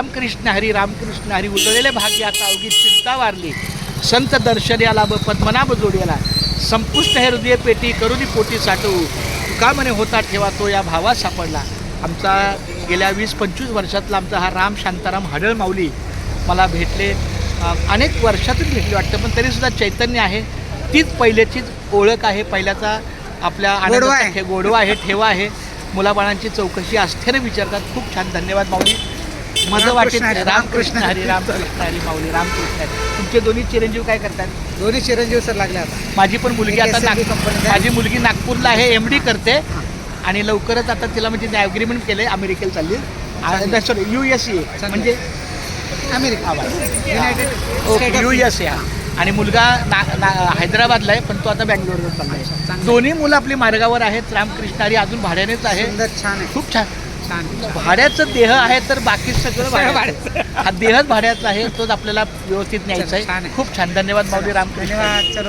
रामकृष्ण हरी रामकृष्ण हरी उजळलेले भाग्य आता अवघी चिंता वारली. संत दर्शन याला व पद्मनाभ जोड्याला संपुष्ट हे हृदय पेटी करुणी पोटी साठवू तुका म्हणे होता ठेवा तो या भावात सापडला. आमचा गेल्या वीस पंचवीस वर्षातला आमचा हा राम शांताराम हडळ माऊली मला भेटले. अनेक वर्षातून भेटले वाटतं पण तरीसुद्धा चैतन्य आहे. तीच पहिल्याचीच ओळख आहे. पहिल्याचा आपल्या. ठे- गोडवा आहे ठेवा आहे. मुलाबाळांची चौकशी आस्थेने विचारतात. खूप छान. धन्यवाद माऊली. मजा वाटेल. रामकृष्ण हरी, रामकृष्ण हरी रामकृष्ण हरी माऊली रामकृष्ण हरी. तुमचे दोन्ही चिरंजीव काय करतात? दोन्ही चिरंजीव सर लागले आता. माझी पण मुलगी आता SLB नाग- कंपनीत आहे. माझी मुलगी नागपूरला आहे एम डी करते. आणि लवकरच आता तिला म्हणजे ॲग्रीमेंट केलं आहे अमेरिकेला चालली. Sorry U S A. म्हणजे America. United U S A आणि मुलगा ना ना हैदराबादला आहे पण तो आता बँगलोरवर चालला आहे. दोन्ही मुलं आपली मार्गावर आहेत. रामकृष्ण हरी अजून भाड्यानेच आहे. सुंदर छान आहे. खूप छान. भाड्याचं देह आहे तर बाकी सगळं भाड्याचं. हा देहच भाड्याचा आहे तोच आपल्याला व्यवस्थित न्यायचा आहे. खूप छान. धन्यवाद माऊली रामकृष्ण.